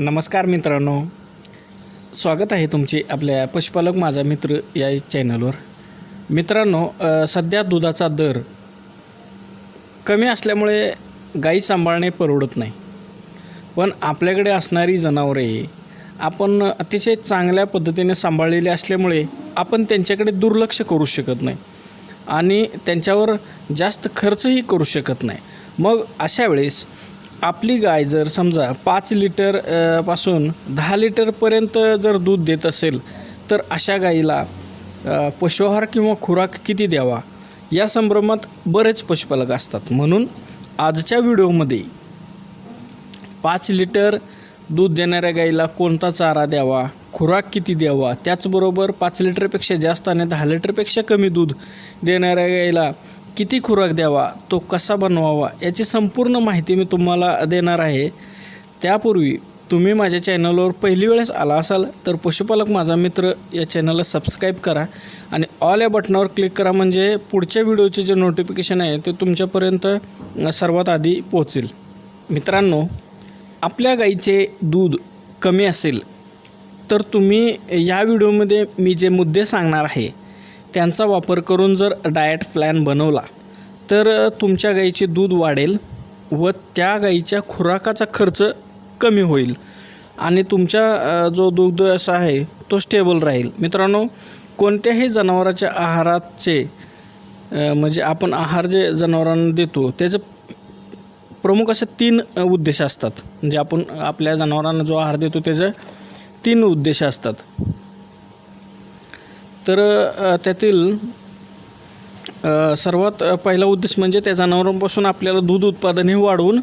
नमस्कार मित्रांनो. स्वागत आहे तुमचे आपल्या पशुपालक माझा मित्र या चॅनलवर. मित्रांनो सध्या दुधाचा दर कमी असल्यामुळे गाई सांभाळणे परवडत नाही. पण आपल्याकडे असणारी जनावरे आपण अतिशय चांगल्या पद्धतीने सांभाळलेली असल्यामुळे आपण त्यांच्याकडे दुर्लक्ष करू शकत नाही आणि त्यांच्यावर जास्त खर्चही करू शकत नाही. मग अशा वेळेस आपली गाय जर समजा पाच लिटरपासून दहा लिटरपर्यंत जर दूध देत असेल तर अशा गाईला पशुहार किंवा खुराक किती द्यावा? या संभ्रमात बरेच पशुपालक असतात. म्हणून आजच्या व्हिडिओमध्ये पाच लिटर दूध देणाऱ्या गाईला कोणता चारा द्यावा? खुराक किती द्यावा? त्याचबरोबर पाच लिटरपेक्षा जास्त आणि दहा लिटरपेक्षा कमी दूध देणाऱ्या गाईला किती खुराक द्यावा तो कसा बनवावा याची संपूर्ण माहिती मी तुम्हाला देणार आहे. त्यापूर्वी तुम्ही माझ्या चॅनलवर पहिली वेळेस आला असाल तर पशुपालक माझा मित्र या चॅनलला सबस्क्राईब करा आणि ऑल या बटनावर क्लिक करा म्हणजे पुढच्या व्हिडिओचे जे नोटिफिकेशन आहे ते तुमच्यापर्यंत सर्वात आधी पोहोचेल. मित्रांनो आपल्या गाईचे दूध कमी असेल तर तुम्ही या व्हिडिओमध्ये मी जे मुद्दे सांगणार आहे त्यांचा वापर करून जर डाएट प्लॅन बनवला तर तुमच्या गाईचे दूध वाढेल व त्या गाईच्या खुराकाचा खर्च कमी होईल आणि तुमच्या जो दुग्ध असा आहे तो स्टेबल राहील. मित्रांनो कोणत्याही जनावराच्या आहाराचे म्हणजे आपण आहार जे जनावरांना देतो त्याचं प्रमुख असे तीन उद्देश असतात. म्हणजे आपण आपल्या जनावरांना जो आहार देतो त्याचे तीन उद्देश असतात. तर त्यातील सर्वात पहिला उद्देश म्हणजे त्या जनावरांपासून आपल्याला दूध उत्पादन हे वाढवून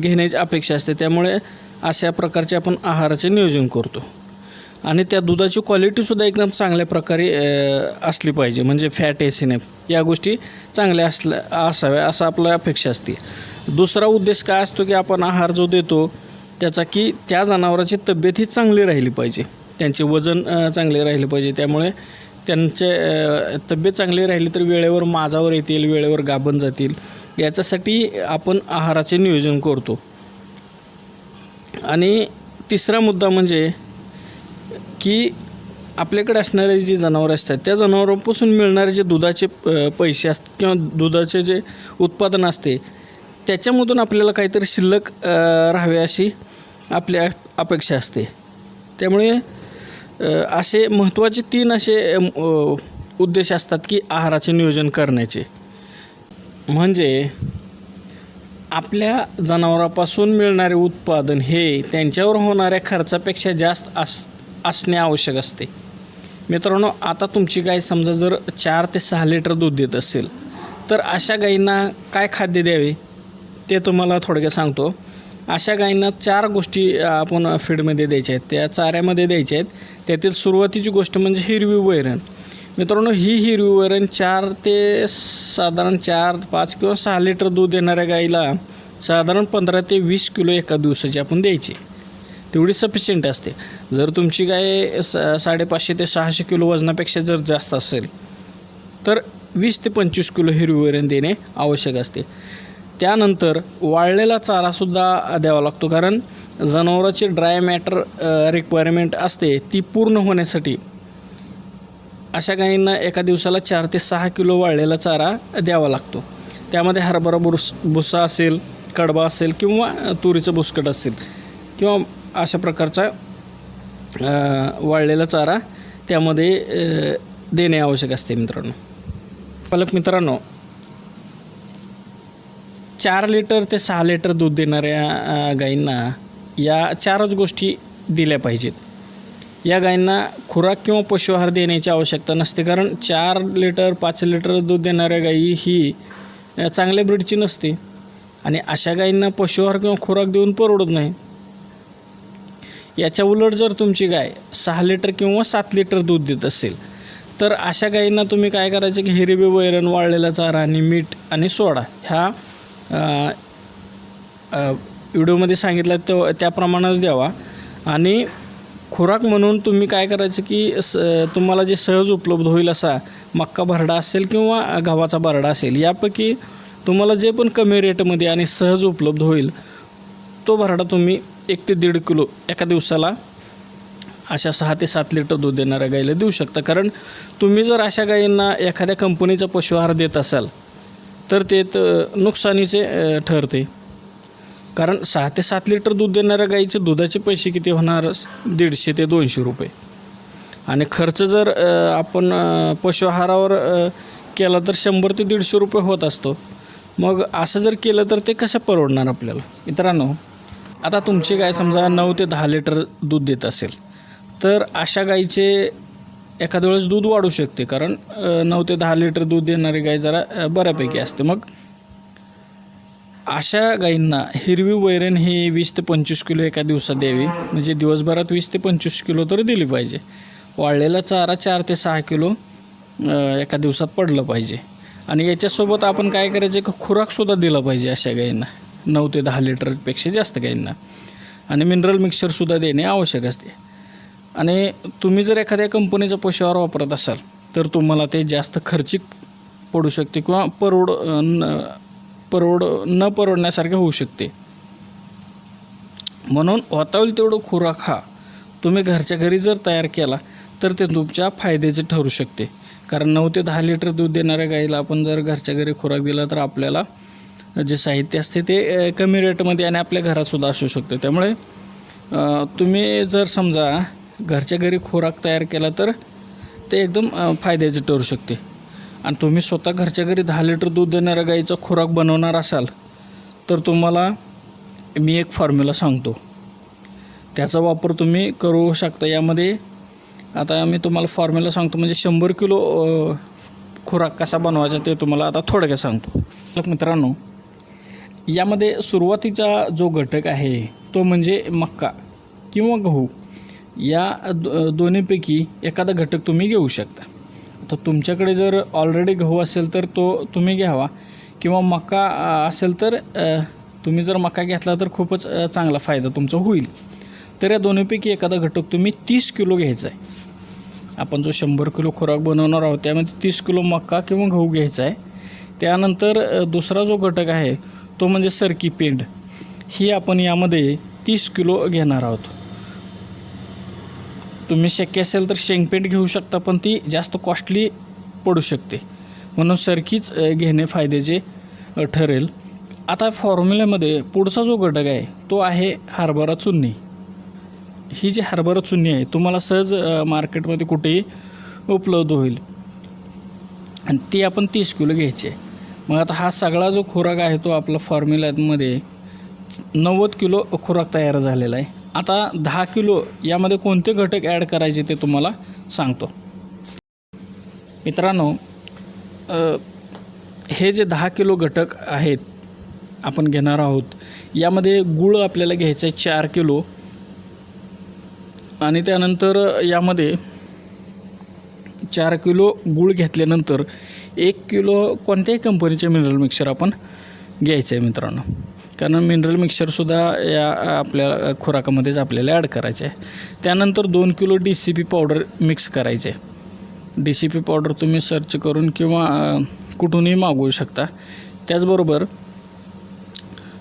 घेण्याची अपेक्षा असते. त्यामुळे अशा प्रकारचे आपण आहाराचे नियोजन करतो. आणि त्या दुधाची क्वालिटीसुद्धा एकदम चांगल्या प्रकारे असली पाहिजे. म्हणजे फॅट एसिनेप या गोष्टी चांगल्या असल्या असाव्या असं आपल्या अपेक्षा असते. दुसरा उद्देश काय असतो की आपण आहार जो देतो त्याचा की त्या जनावराची तब्येत ही चांगली राहिली पाहिजे. त्यांचे वजन चांगले राहिले पाहिजे. त्यामुळे त्यांचे तब्येत चांगली राहिली तर वेळेवर माझावर येतील वेळेवर गाभण जातील. याच्यासाठी आपण आहाराचे नियोजन करतो. आणि तिसरा मुद्दा म्हणजे की आपल्याकडे असणारे जी जनावरं असतात त्या जनावरांपासून मिळणारे जे दुधाचे पैसे असतात किंवा दुधाचे जे उत्पादन असते त्याच्यामधून आपल्याला काहीतरी शिल्लक राहावे अशी आपल्या अपेक्षा असते. त्यामुळे असे महत्त्वाचे तीन असे उद्देश असतात की आहाराचे नियोजन करण्याचे. म्हणजे आपल्या जनावरापासून मिळणारे उत्पादन हे त्यांच्यावर होणाऱ्या खर्चापेक्षा जास्त अस असणे आवश्यक असते. मित्रांनो आता तुमची गाय समजा जर चार ते सहा लिटर दूध देत असेल तर अशा गायींना काय खाद्य द्यावे? ते तुम्हाला थोडक्यात सांगतो. अशा गायींना चार गोष्टी आपण फीडमध्ये द्यायच्या आहेत. त्या चाऱ्यामध्ये द्यायच्या आहेत. त्यातील सुरुवातीची गोष्ट म्हणजे हिरवी वैरण. मित्रांनो ही हिरवी वैरण चार ते साधारण चार पाच किंवा सहा लिटर दूध देणाऱ्या गाईला साधारण पंधरा ते वीस किलो एका दिवसाची आपण द्यायची. तेवढी सफिशियंट असते. जर तुमची गाय सा साडेपाचशे ते सहाशे किलो वजनापेक्षा जर जास्त असेल तर वीस ते पंचवीस किलो हिरवी वैरण देणे आवश्यक असते. त्यानंतर वाळलेला चारासुद्धा द्यावा लागतो कारण जनावराची ड्राय मॅटर रिक्वायरमेंट असते ती पूर्ण होण्यासाठी. अशा गायींना एका दिवसाला चार ते सहा किलो वाळलेला चारा द्यावा लागतो. त्यामध्ये हरभरा बुस भुसा असेल कडबा असेल किंवा तुरीचं बुसकट असेल किंवा अशा प्रकारचा वाळलेला चारा त्यामध्ये देणे आवश्यक असते मित्रांनो. पालक मित्रांनो चार लिटर ते सहा लिटर दूध देणाऱ्या गायींना या चारच गोष्टी दिल्या पाहिजेत. या गायींना खुराक किंवा पशुआहार देण्याची आवश्यकता नसते कारण चार लिटर पाच लिटर दूध देणाऱ्या गायी ही चांगल्या ब्रीडची नसते. आणि अशा गायींना पशुआहार किंवा खुराक देऊन परवडत नाही. याच्या उलट जर तुमची गाय सहा लिटर किंवा सात लिटर दूध देत असेल तर अशा गायींना तुम्ही काय करायचं की हिरवे वैरण वाळलेला चारा आणि मीठ आणि सोडा ह्या व्हिडिओमध्ये सांगितलं तो त्याप्रमाणेच द्यावा. आणि खुराक म्हणून तुम्ही काय करायचं की स तुम्हाला जे सहज उपलब्ध होईल असा मक्का भरडा असेल किंवा गव्हाचा भरडा असेल यापैकी तुम्हाला जे पण कमी रेटमध्ये आणि सहज उपलब्ध होईल तो भरडा तुम्ही एक ते दीड किलो एका दिवसाला अशा सहा ते सात लिटर दूध देणाऱ्या गाईला देऊ शकता. कारण तुम्ही जर अशा गायींना एखाद्या कंपनीचा पशुआहार देत असाल तर ते नुकसानीचे ठरते. कारण सहा ते सात लिटर दूध देणाऱ्या गाईचे दुधाचे पैसे किती होणार? दीडशे ते दोनशे रुपये. आणि खर्च जर आपण पशु पशुआहारावर केला तर शंभर ते दीडशे रुपये होत असतो. मग असं जर केलं तर ते कसं परवडणार आपल्याला? मित्रांनो आता तुमची गाय समजा नऊ ते दहा लिटर दूध देत असेल तर अशा गाईचे एखाद्या वेळेस दूध वाढू शकते कारण नऊ ते दहा लिटर दूध देणारी गाय जरा बऱ्यापैकी असते. मग अशा गायींना हिरवी वैरण ही वीस ते पंचवीस किलो एका दिवसात द्यावी. म्हणजे दिवसभरात वीस ते पंचवीस किलो तर दिली पाहिजे. वाळलेला चारा चार ते सहा किलो एका दिवसात पडलं पाहिजे. आणि याच्यासोबत आपण काय करायचे का खुराकसुद्धा दिला पाहिजे अशा गायींना. नऊ ते दहा लिटरपेक्षा जास्त गायींना. आणि मिनरल मिक्सरसुद्धा देणे आवश्यक असते. आणि तुम्ही जर एखाद्या कंपनीचा पशुआहार वापरत असाल तर तुम्हाला ते जास्त खर्चिक पडू शकते किंवा परवड न परवड न परवडण्यासारखे होऊ शकते. म्हणून होता होईल तेवढं खुराक हा तुम्ही घरच्या घरी जर तयार केला तर ते तुमच्या फायद्याचे ठरू शकते. कारण नऊ ते दहा लिटर दूध देणाऱ्या गाईला आपण जर घरच्या घरी खुराक दिला तर आपल्याला जे साहित्य असते ते कमी रेटमध्ये आणि आपल्या घरातसुद्धा असू शकते. त्यामुळे तुम्ही जर समजा घरच्या घरी खोराक तयार केला तर ते एकदम फायद्याचे ठरू शकते. आणि तुम्ही स्वतः घरच्या घरी दहा लिटर दूध देणाऱ्या गाईचा खुराक बनवणार असाल तर तुम्हाला मी एक फॉर्म्युला सांगतो. त्याचा वापर तुम्ही करू शकता. यामध्ये आता मी तुम्हाला फॉर्म्युला सांगतो म्हणजे शंभर किलो खुराक कसा बनवायचा ते तुम्हाला आता थोडक्यात सांगतो. मित्रांनो यामध्ये सुरुवातीचा जो घटक आहे तो म्हणजे मक्का किंवा गहू. या दो दोन्हीपैकी एखादा घटक तुम्ही घेऊ शकता. तर तुमच्याकडे जर ऑलरेडी गहू असेल तर तो तुम्ही घ्यावा. किंवा मका असेल तर तुम्ही जर मका घेतला तर खूपच चांगला फायदा तुमचा होईल. तर या दोन्हीपैकी एखादा घटक तुम्ही तीस किलो घ्यायचा आहे. आपण जो शंभर किलो खुराक बनवणार आहोत त्यामध्ये तीस किलो मका किंवा गहू घ्यायचा आहे. त्यानंतर दुसरा जो घटक आहे तो म्हणजे सरकी पेंड ही आपण यामध्ये तीस किलो घेणार आहोत. तुम्ही शक्य असेल तर शेंगपेंट घेऊ शकता पण ती जास्त कॉस्टली पडू शकते. म्हणून सरकीच घेणे फायद्याचे ठरेल. आता फॉर्म्युल्यामध्ये पुढचा जो घटक आहे तो आहे हरभरा चुन्नी. ही जी हरभरा चुन्नी आहे तुम्हाला सहज मार्केटमध्ये कुठेही उपलब्ध होईल. आणि ती आपण तीस किलो घ्यायची आहे. मग आता हा सगळा जो खुराक आहे तो आपला फॉर्म्युल्यामध्ये नव्वद किलो खुराक तयार झालेला आहे. आता दहा किलो यामध्ये कोणते घटक ॲड करायचे ते तुम्हाला सांगतो. मित्रांनो हे जे दहा किलो घटक आहेत आपण घेणार आहोत यामध्ये गुळ आपल्याला घ्यायचं आहे चार किलो आणि त्यानंतर यामध्ये चार किलो गूळ घेतल्यानंतर एक किलो कोणत्याही कंपनीचे मिनरल मिक्सर आपण घ्यायचं आहे मित्रांनो. कारण मिनरल मिक्सरसुद्धा या आपल्या खुराकामध्येच आपल्याला ॲड करायचे आहे त्यानंतर दोन kilo D C P powder mix करायचे. डी सी पी पावडर तुम्ही सर्च करून किंवा कुठूनही मागवू शकता. त्याचबरोबर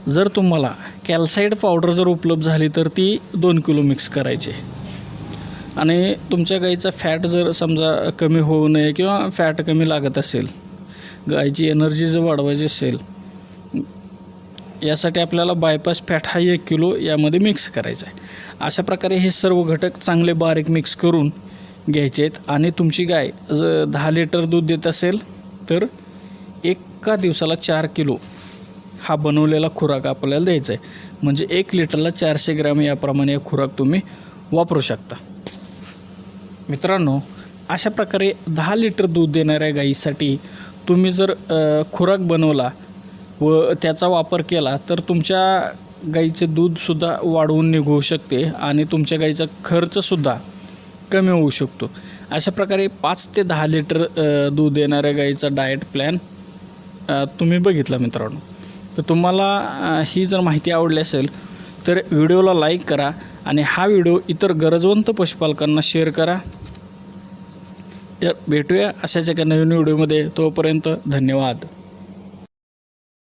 जर तुम्हाला कॅल्साईड पावडर जर उपलब्ध झाली तर ती दोन किलो मिक्स करायची. आणि तुमच्या गाईचा फॅट जर समजा कमी होऊ नये किंवा फॅट कमी लागत असेल गाईची एनर्जी जर वाढवायची असेल यासाठी आपल्याला बायपास फॅट हा एक किलो यामध्ये मिक्स करायचा आहे. अशा प्रकारे हे सर्व घटक चांगले बारीक मिक्स करून घ्यायचे आहेत. आणि तुमची गाय जर दहा लिटर दूध देत असेल तर एका दिवसाला चार किलो हा बनवलेला खुराक आपल्याला द्यायचा आहे. म्हणजे एक लिटरला चारशे ग्रॅम याप्रमाणे खुराक तुम्ही वापरू शकता. मित्रांनो अशा प्रकारे दहा लिटर दूध देणाऱ्या गाईसाठी तुम्ही जर खुराक बनवला व त्याचा वापर केला तर तुमच्या गाईचे दूधसुद्धा वाढवून निघू शकते आणि तुमच्या गाईचा खर्चसुद्धा कमी होऊ शकतो. अशा प्रकारे पाच ते दहा लिटर दूध देणाऱ्या गाईचा डाएट प्लॅन तुम्ही बघितला मित्रांनो. तर तुम्हाला ही जर माहिती आवडली असेल तर व्हिडिओला लाईक करा आणि हा व्हिडिओ इतर गरजवंत पशुपालकांना शेअर करा. तर भेटूया अशाच एका नवीन व्हिडिओमध्ये. तोपर्यंत धन्यवाद.